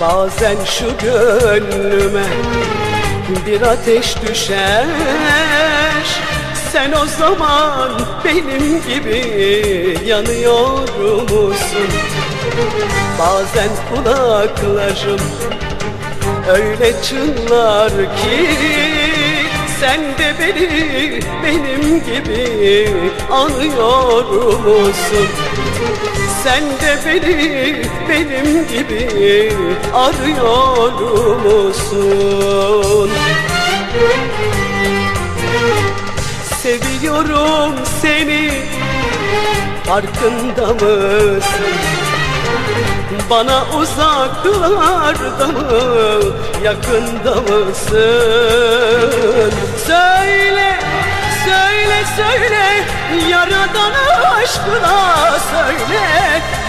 Bazen şu gönlüme bir ateş düşer Sen o zaman benim gibi yanıyor musun? Bazen kulaklarım öyle çınlar ki Sen de beni benim gibi anıyor musun? Sen de beni benim gibi arıyor musun? Seviyorum seni farkında mısın? Bana uzaklarda mı yakında mısın? Söyle Söyle söyle yaradan aşkına söyle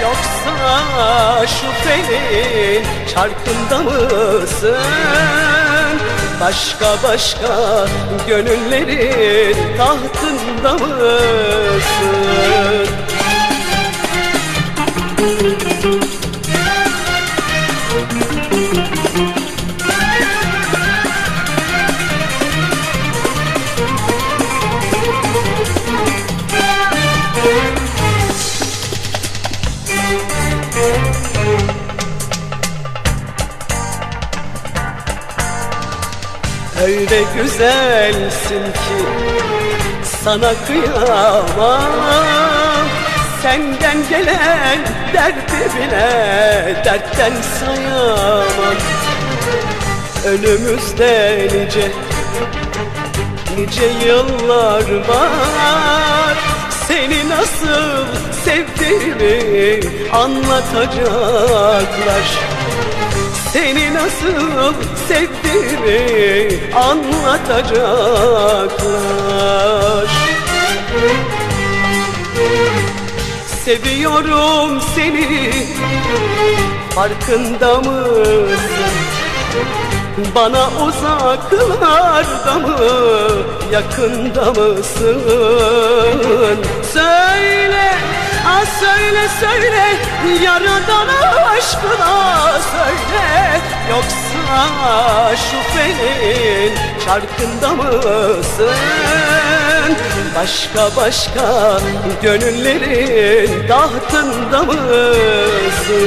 Yoksa şu felin çarkında mısın? Başka başka gönüllerin tahtında mısın? Öyle güzelsin ki sana kıyamam. Senden gelen derdi bile dertten sayamam. Önümüzde nice nice yıllar var. Seni nasıl sevdiğimi anlatacaklar seni nasıl sevdiğimi anlatacaklar Seviyorum seni farkında mısın? Bana uzaklarda mı yakında mısın? Söyle Ah söyle söyle yaradan aşkına söyle Yoksa şu felin çarkında mısın? Başka başka gönüllerin tahtında mısın?